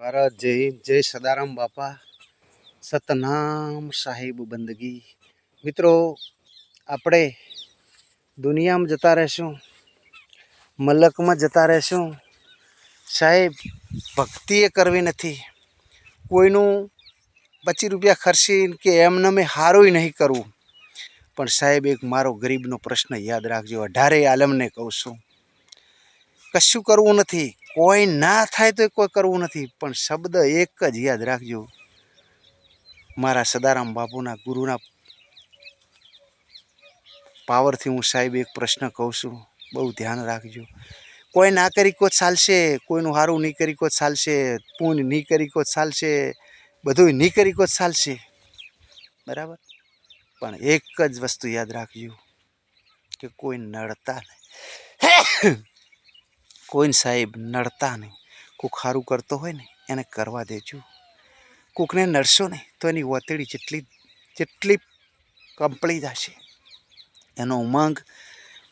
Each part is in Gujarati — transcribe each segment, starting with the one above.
ભારત, જય જય સદારામ બાપા. સતનામ સાહેબ બંદગી. મિત્રો, આપણે દુનિયામાં જતા રહેશું, મલકમાં જતા રહેશું. સાહેબ, ભક્તિએ કરવી નથી. કોઈનું પચીસ રૂપિયા ખર્ચી કે એમને મેં સારું નહીં કરવું. પણ સાહેબ, એક મારો ગરીબનો પ્રશ્ન યાદ રાખજો. અઢારે આલમને કહું છું. કશું કરવું નથી. કોઈ ના થાય તો કોઈ કરવું નથી, પણ શબ્દ એક જ યાદ રાખજો. મારા સદારામ બાપુના ગુરુના પાવરથી હું સાહેબ એક પ્રશ્ન કહું છું, બહુ ધ્યાન રાખજો. કોઈ ના કરી કો ચાલશે, કોઈનું સારું નહીં કરી કો ચાલશે પૂન નહીં કરી કોચ ચાલશે બધું નહીં કરી કોચ ચાલશે. બરાબર? પણ એક જ વસ્તુ યાદ રાખજો, કે કોઈ નડતા નહીં. કોઈને સાહેબ નડતા નહીં. કોઈક સારું કરતો હોય ને, એને કરવા દેજો. કોકને નડશો ને, તો એની વતેડી જેટલી જેટલી કંપળી જશે. એનો ઉમંગ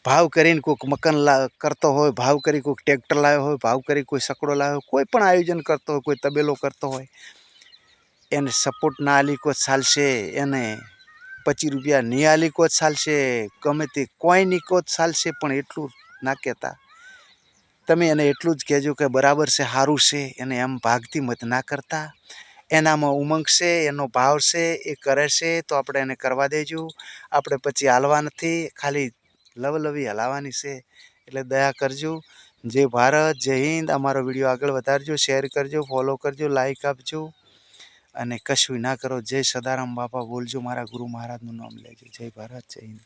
ભાવ કરીને કોઈક મકાન લા, કરતો હોય, ભાવ કરી કોઈક ટ્રેક્ટર લાવ્યો હોય, ભાવ કરી કોઈ સકડો લાવ્યો કોઈ પણ આયોજન કરતો હોય, કોઈ તબેલો કરતો હોય, એને સપોર્ટ ના આલીકો ચાલશે, એને પચીસ રૂપિયા નહીં આલીકો ચાલશે, ગમે તે કોઈ નિકો ચાલશે, પણ એટલું ના કહેતા. તમે એને એટલું જ કહેજો કે બરાબર છે સારું છે, એને એમ ભાગતી મત ના કરતા. એનામાં ઉમંગ છે, એનો ભાવ છે, એ કરે છે, તો આપણે એને કરવા દેજો. આપણે પછી હાલવા નથી, ખાલી લવલવી હલાવવાની છે. એટલે દયા કરજો. જય ભારત, જય હિન્દ. અમારો વીડિયો આગળ વધારજો, શેર કરજો, ફોલો કરજો, લાઈક આપજો. અને કશું ના કરો. જય સદારામ બાપા, બોલજો મારા ગુરુ મહારાજનું નામ લેજો. જય ભારત, જય હિન્દ.